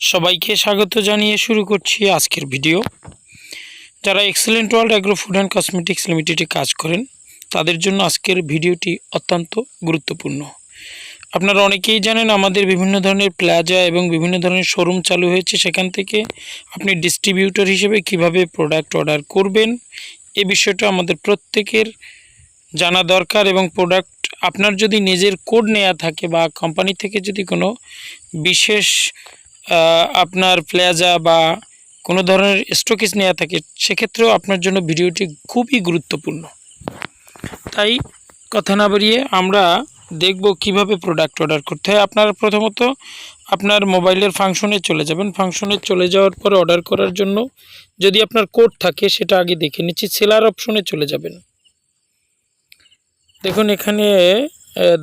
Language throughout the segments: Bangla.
সবাইকে স্বাগত জানিয়ে শুরু করছি আজকের ভিডিও। যারা excellent world agro food and cosmetics লিমিটেডে কাজ করেন, তাদের জন্য আজকের ভিডিওটি অত্যন্ত গুরুত্বপূর্ণ। আপনারা অনেকেই জানেন আমাদের বিভিন্ন ধরনের প্লাজা এবং বিভিন্ন ধরনের শোরুম চালু হয়েছে সেখান থেকে। আপনি ডিস্ট্রিবিউটর হিসেবে কীভাবে প্রোডাক্ট অর্ডার করবেন, এ বিষয়টা আমাদের প্রত্যেকের জানা দরকার এবং প্রোডাক্ট আপনার যদি নিজের কোড নেওয়া থাকে বা কোম্পানি থেকে যদি কোনো বিশেষ আপনার প্লাজা বা কোনো ধরনের স্টকেজ নেওয়া থাকে, সেক্ষেত্রেও আপনার জন্য ভিডিওটি খুবই গুরুত্বপূর্ণ। তাই কথা না বাড়িয়ে আমরা দেখব কীভাবে প্রোডাক্ট অর্ডার করতে হয়। আপনারা প্রথমত আপনার মোবাইলের ফাংশনে চলে যাবেন। ফাংশনে চলে যাওয়ার পরে অর্ডার করার জন্য যদি আপনার কোড থাকে, সেটা আগে দেখে নিচ্ছি। সেলার অপশনে চলে যাবেন। দেখুন এখানে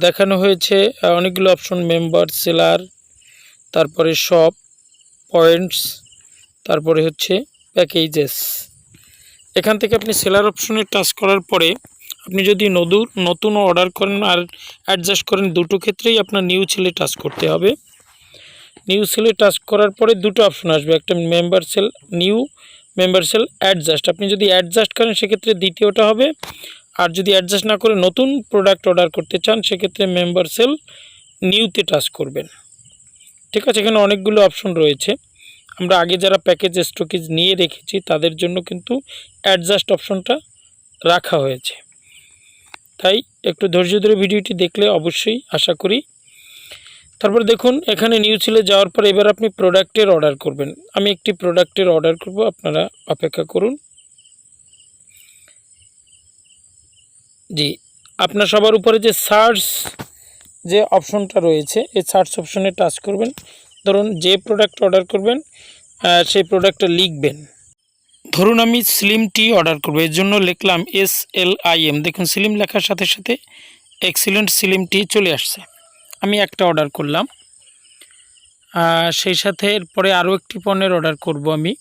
দেখানো হয়েছে অনেকগুলো অপশন মেম্বার সেলার তারপরে শপ পয়েন্টস, তারপরে হচ্ছে প্যাকেজেস এখান থেকে আপনি সেলার অপশনে টাচ করার পরে আপনি যদি নতুন নতুন অর্ডার করেন আর অ্যাডজাস্ট করেন, দুটো ক্ষেত্রেই আপনার নিউ ছেলে টাচ করতে হবে। নিউ সেলে টাচ করার পরে দুটো অপশন আসবে, একটা member sell new member sell adjust আপনি যদি অ্যাডজাস্ট করেন, সেক্ষেত্রে দ্বিতীয়টা হবে। আর যদি অ্যাডজাস্ট না করে নতুন প্রোডাক্ট অর্ডার করতে চান, সেক্ষেত্রে মেম্বার সেল নিউতে টাচ করবেন। ঠিক আছে, এখানে অনেকগুলো অপশন রয়েছে। আমরা আগে যারা প্যাকেজ স্টকেজ নিয়ে রেখেছি, তাদের জন্য কিন্তু অ্যাডজাস্ট অপশনটা রাখা হয়েছে। তাই একটু ধৈর্য ধরে ভিডিওটি দেখলে অবশ্যই আশা করি। তারপর দেখুন, এখানে নিউ ছেলে যাওয়ার পর এবার আপনি প্রোডাক্টের অর্ডার করবেন। আমি একটি প্রোডাক্টের অর্ডার করব, আপনারা অপেক্ষা করুন। জি, আপনার সবার উপরে যে সার্চ যে অপশনটা রয়েছে, এই সার্চ অপশনে টাচ করবেন। ধরুন যে প্রোডাক্ট অর্ডার করবেন সেই প্রোডাক্টটা লিখবেন। ধরুন আমি স্লিম টি অর্ডার করব, এর জন্য লিখলাম এস এল আই এম দেখুন স্লিম লেখার সাথে সাথে এক্সিলেন্ট স্লিম টি চলে আসছে। আমি একটা অর্ডার করলাম। সেই সাথে এরপরে আরও একটি পণ্যের অর্ডার করব আমি।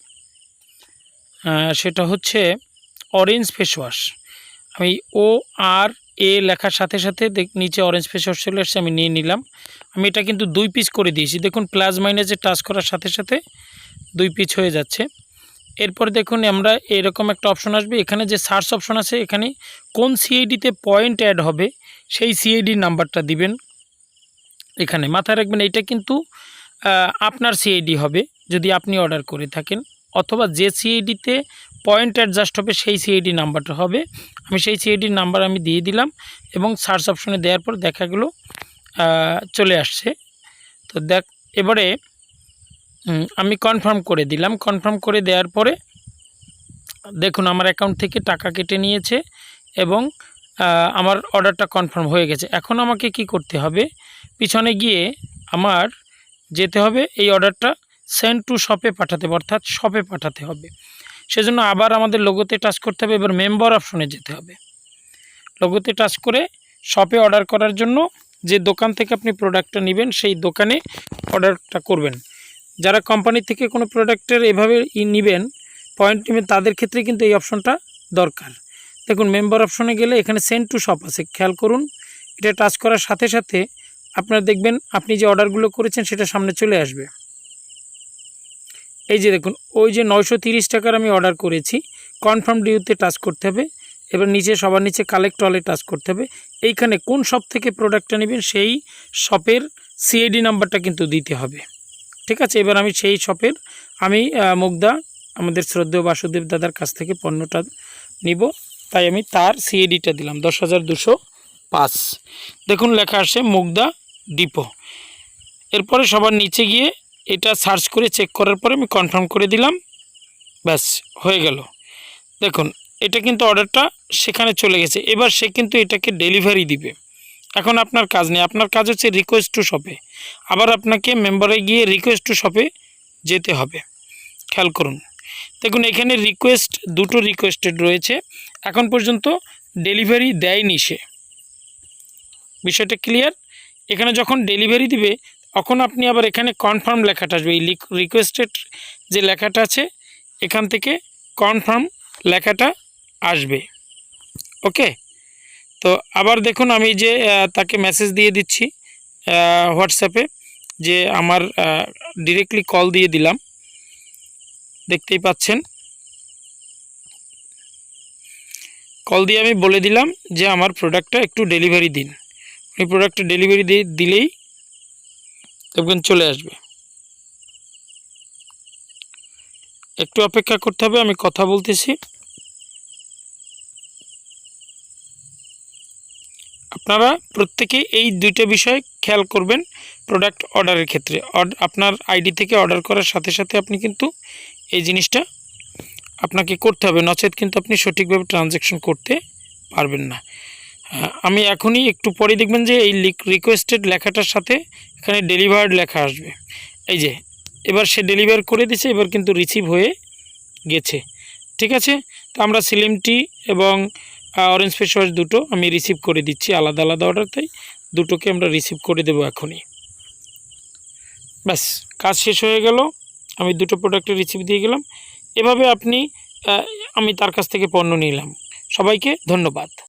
সেটা হচ্ছে অরেঞ্জ ফেস ওয়াশ আমি ও আর এ লেখার সাথে সাথে নিচে অরেঞ্জ ফেস ওয়াশ চলে আসছে আমি নিয়ে নিলাম। আমি এটা কিন্তু দুই পিস করে দিয়েছি। দেখুন প্লাস মাইনাসে টাচ করার সাথে সাথে দুই পিস হয়ে যাচ্ছে। এরপর দেখুন, আমরা এরকম একটা অপশন আসবে। এখানে যে সার্চ অপশন আছে, এখানে কোন সিআইডিতে পয়েন্ট অ্যাড হবে, সেই সিআইডির নাম্বারটা দিবেন। এখানে মাথায় রাখবেন এইটা কিন্তু আপনার সিআইডি হবে, যদি আপনি অর্ডার করে থাকেন। অথবা যে সিআইডিতে পয়েন্ট অ্যাডজাস্ট হবে, সেই সিআইডি নাম্বারটা হবে। আমি সেই সিআইডির নাম্বার আমি দিয়ে দিলাম এবং সার্চ অপশনে দেওয়ার পর দেখা গেলো চলে আসছে। তো দেখ, এবারে আমি কনফার্ম করে দিলাম। কনফার্ম করে দেওয়ার পরে, দেখুন আমার অ্যাকাউন্ট থেকে টাকা কেটে নিয়েছে এবং আমার অর্ডারটা কনফার্ম হয়ে গেছে। এখন আমাকে কি করতে হবে? পিছনে গিয়ে আমার যেতে হবে, এই অর্ডারটা সেন্ড টু শপে পাঠাতে হবে, অর্থাৎ শপে পাঠাতে হবে। সেজন্য আবার আমাদের লোগোতে টাচ করতে হবে, এবার মেম্বার অপশনে যেতে হবে। লোগোতে টাচ করে শপে অর্ডার করার জন্য যে দোকান থেকে আপনি প্রোডাক্টটা নেবেন, সেই দোকানে অর্ডারটা করবেন। যারা কোম্পানি থেকে কোনো প্রোডাক্টের এভাবে ই নেবেন পয়েন্ট নেবেন, তাদের ক্ষেত্রে কিন্তু এই অপশনটা দরকার। দেখুন মেম্বার অপশনে গেলে এখানে সেন্ড টু শপ আছে, খেয়াল করুন। এটা টাচ করার সাথে সাথে আপনারা দেখবেন আপনি যে অর্ডারগুলো করেছেন, সেটা সামনে চলে আসবে। এই যে দেখুন, ওই যে নয়শো তিরিশ টাকার আমি অর্ডার করেছি। কনফার্ম ডিউতে টাচ করতে হবে। এবার নিচে, সবার নিচে কালেক্ট অলে টাচ করতে হবে। এইখানে কোন শপ থেকে প্রোডাক্টটা নেবেন, সেই শপের সিআইডি নাম্বারটা কিন্তু দিতে হবে। ঠিক আছে? এবার আমি সেই শপের আমি মুগ্ধা, আমাদের শ্রদ্ধেয় বাসুদেব দাদার কাছ থেকে পণ্যটা নিব। তাই আমি তার সিএডিটা দিলাম, দশ হাজার দুশো পাঁচ। দেখুন, লেখা আসে মুগ্ধা, ডিপো। এরপরে সবার নিচে গিয়ে এটা সার্চ করে চেক করার পরে আমি কনফার্ম করে দিলাম। ব্যাস, হয়ে গেল। দেখুন, এটা কিন্তু অর্ডারটা সেখানে চলে গেছে। এবার সে কিন্তু এটাকে ডেলিভারি দিবে। এখন আপনার কাজ নেই। আপনার কাজ হচ্ছে রিকোয়েস্ট টু শপে আবার আপনাকে মেম্বারে গিয়ে রিকোয়েস্ট টু শপে যেতে হবে। খেয়াল করুন। দেখুন, এখানে রিকোয়েস্ট দুটো রিকোয়েস্টেড রয়েছে। এখন পর্যন্ত ডেলিভারি দেয়নি সে। বিষয়টা ক্লিয়ার এখানে যখন ডেলিভারি দিবে তখন আপনি আবার এখানে কনফার্ম লেখাটা আসবে। এই রিকোয়েস্টেড যে লেখাটা আছে, এখান থেকে কনফার্ম লেখাটা আসবে। ওকে তো আবার দেখুন, আমি যে তাকে মেসেজ দিয়ে দিচ্ছি হোয়াটসঅ্যাপে যে আমার ডিরেক্টলি কল দিয়ে দিলাম। দেখতেই পাচ্ছেন। কল দিয়ে আমি বলে দিলাম যে, আমার প্রোডাক্টটা একটু ডেলিভারি দিন। উনি প্রোডাক্টটা ডেলিভারি দিলেই দেখবেন চলে আসবে। একটু অপেক্ষা করতে হবে, আমি কথা বলতেছি। আপনারা প্রত্যেকে এই দুইটা বিষয় খেয়াল করবেন প্রোডাক্ট অর্ডারের ক্ষেত্রে। আপনার আইডি থেকে অর্ডার করার সাথে সাথে আপনি কিন্তু এই জিনিসটা আপনাকে করতে হবে। নচেত কিন্তু আপনি সঠিকভাবে ট্রানজ্যাকশন করতে পারবেন না। আমি এখনই একটু পরে দেখবেন যে এই রিকোয়েস্টেড লেখাটার সাথে এখানে ডেলিভার্ড লেখা আসবে। এই যে, এবার সে ডেলিভার করে দিছে, এবার কিন্তু রিসিভ হয়ে গেছে। ঠিক আছে? তো আমরা সিলিম টি এবং অরেঞ্জ ফেস ওয়াশ দুটো আমি রিসিভ করে দিচ্ছি আলাদা আলাদা অর্ডার তাই। দুটোকে আমরা রিসিভ করে দেবো এখনই। ব্যাস, কাজ শেষ হয়ে গেল। আমি দুটো প্রোডাক্টের রিসিভ দিয়ে গেলাম। এভাবে আপনি আমি তার কাছ থেকে পণ্য নিলাম। সবাইকে ধন্যবাদ।